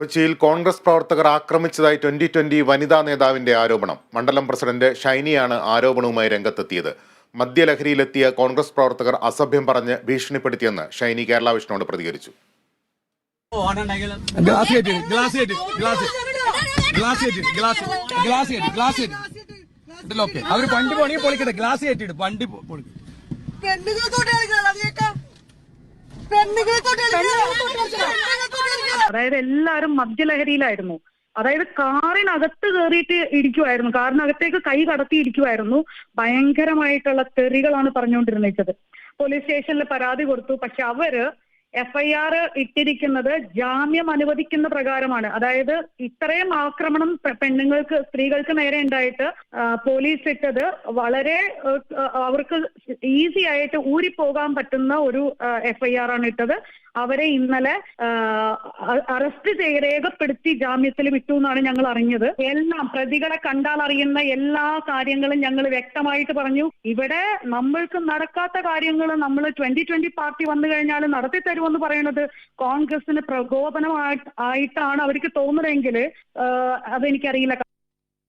കൊച്ചിയിൽ കോൺഗ്രസ് പ്രവർത്തകർ ആക്രമിച്ചതായി twenty twenty വനിതാ നേതാവിന്റെ ആരോപണം. മണ്ഡലം പ്രസിഡന്റ് ഷൈനിയാണ് ആരോപണവുമായി രംഗത്തെത്തിയത്. മദ്യലഹരിയിലെത്തിയ കോൺഗ്രസ് പ്രവർത്തകർ അസഭ്യം പറഞ്ഞ് ഭീഷണിപ്പെടുത്തിയെന്ന് ഷൈനി കേരള വിഷ്ണുവോട് പ്രതികരിച്ചു. അവർ വണ്ടി പോണെങ്കിൽ പൊളിക്കട്ടെ. ഗ്ലാസ് കയറ്റിട്ട് പെണ്ണുങ്ങളെ പെണ്ണുങ്ങളെ അതായത് എല്ലാവരും മദ്യലഹരിയിലായിരുന്നു. അതായത് കാറിനകത്ത് കയറിയിട്ട് ഇരിക്കുമായിരുന്നു കാറിനകത്തേക്ക് കൈ കടത്തി ഇരിക്കുമായിരുന്നു ഭയങ്കരമായിട്ടുള്ള തെറികളാണ് പറഞ്ഞുകൊണ്ടിരുന്നത് പോലീസ് സ്റ്റേഷനിൽ പരാതി കൊടുത്തു. പക്ഷെ അവർ എഫ്ഐആർ ഇട്ടിരിക്കുന്നത് ജാമ്യം അനുവദിക്കുന്ന പ്രകാരമാണ്. അതായത് ഇത്രയും ആക്രമണം പെണ്ണുങ്ങൾക്ക് സ്ത്രീകൾക്ക് നേരെ ഉണ്ടായിട്ട് പോലീസ് ഇട്ടത് വളരെ അവർക്ക് ഈസി ആയിട്ട് ഊരിപ്പോകാൻ പറ്റുന്ന ഒരു എഫ്ഐആർ ആണ് ഇട്ടത്. അവരെ ഇന്നലെ അറസ്റ്റ് രേഖപ്പെടുത്തി ജാമ്യത്തിൽ വിട്ടു എന്നാണ് ഞങ്ങൾ അറിഞ്ഞത്. എല്ലാം പ്രതികളെ കണ്ടാൽ അറിയുന്ന എല്ലാ കാര്യങ്ങളും ഞങ്ങൾ വ്യക്തമായിട്ട് പറഞ്ഞു. ഇവിടെ നമ്മൾക്ക് നടക്കാത്ത കാര്യങ്ങൾ നമ്മൾ ട്വന്റി ട്വന്റി പാർട്ടി വന്നു കഴിഞ്ഞാൽ നടത്തി തരുമെന്ന് പറയുന്നത് കോൺഗ്രസിന് പ്രകോപനമായിട്ടാണ് അവർക്ക് തോന്നുന്നതെങ്കിൽ അതെനിക്കറിയില്ല.